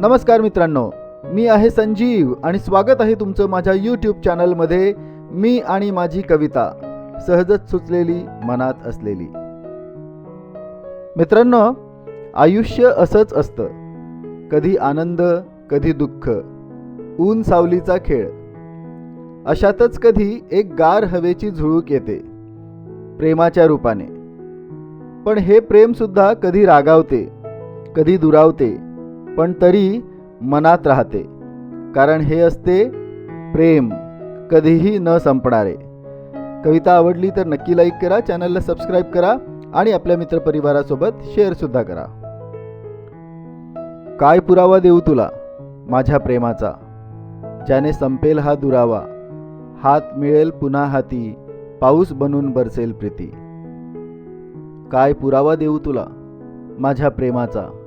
नमस्कार मित्रांनो मी आहे संजीव आणि स्वागत आहे तुमचं माझ्या यूट्यूब चॅनलमध्ये मी आणि माझी कविता सहजच सुचलेली मनात असलेली. मित्रांनो आयुष्य असंच असतं. कधी आनंद कधी दुःख ऊन सावलीचा खेळ. अशातच कधी एक गार हवेची झुळूक येते प्रेमाच्या रूपाने. पण हे प्रेमसुद्धा कधी रागावते कधी दुरावते पण तरी मनात राहते. कारण हे असते प्रेम. कधीही न संपणारे. कविता आवडली तर नक्की लाईक करा चॅनलला सबस्क्राईब करा आणि आपल्या मित्रपरिवारासोबत शेअरसुद्धा करा. काय पुरावा देऊ तुला माझ्या प्रेमाचा? ज्याने संपेल हा दुरावा हात मिळेल पुन्हा हाती पाऊस बनून बरसेल प्रीती. काय पुरावा देऊ तुला माझ्या प्रेमाचा?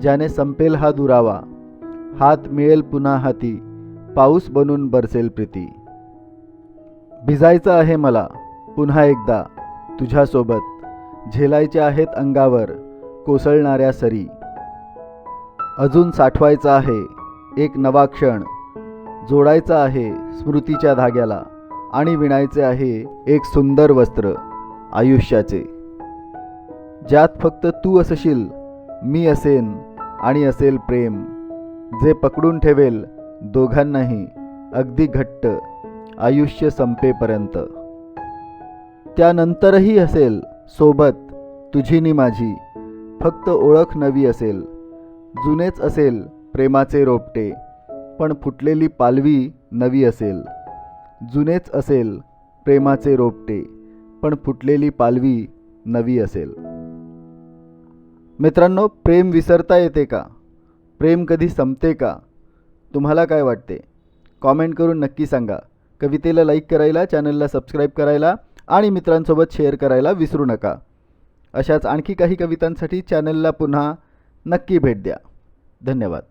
ज्याने संपेल हा दुरावा हात मिळेल पुन्हा हाती पाऊस बनून बरसेल प्रीती. भिजायचं आहे मला पुन्हा एकदा तुझ्यासोबत झेलायचे आहेत अंगावर कोसळणाऱ्या सरी. अजून साठवायचा आहे एक नवा क्षण जोडायचा आहे स्मृतीच्या धाग्याला आणि विणायचे आहे एक सुंदर वस्त्र आयुष्याचे. ज्यात फक्त तू असशील मी असेन आणि असेल प्रेम. जे पकडून ठेवेल दोघांनाही अगदी घट्ट आयुष्य संपेपर्यंत. त्यानंतरही असेल सोबत तुझीनी माझी. फक्त ओळख नवी असेल. जुनेच असेल प्रेमाचे रोपटे. पण फुटलेली पालवी नवी असेल. जुनेच असेल प्रेमाचे रोपटे. पण फुटलेली पालवी नवी असेल. मित्रांनो प्रेम विसरता येते का? प्रेम कधी संपते का? तुम्हाला काय वाटते? कॉमेंट करून नक्की सांगा. कवितेला लाईक करायला चॅनलला सबस्क्राईब करायला आणि मित्रांसोबत शेअर करायला विसरू नका. अशाच आणखी काही कवितांसाठी चॅनलला पुन्हा नक्की भेट द्या. धन्यवाद.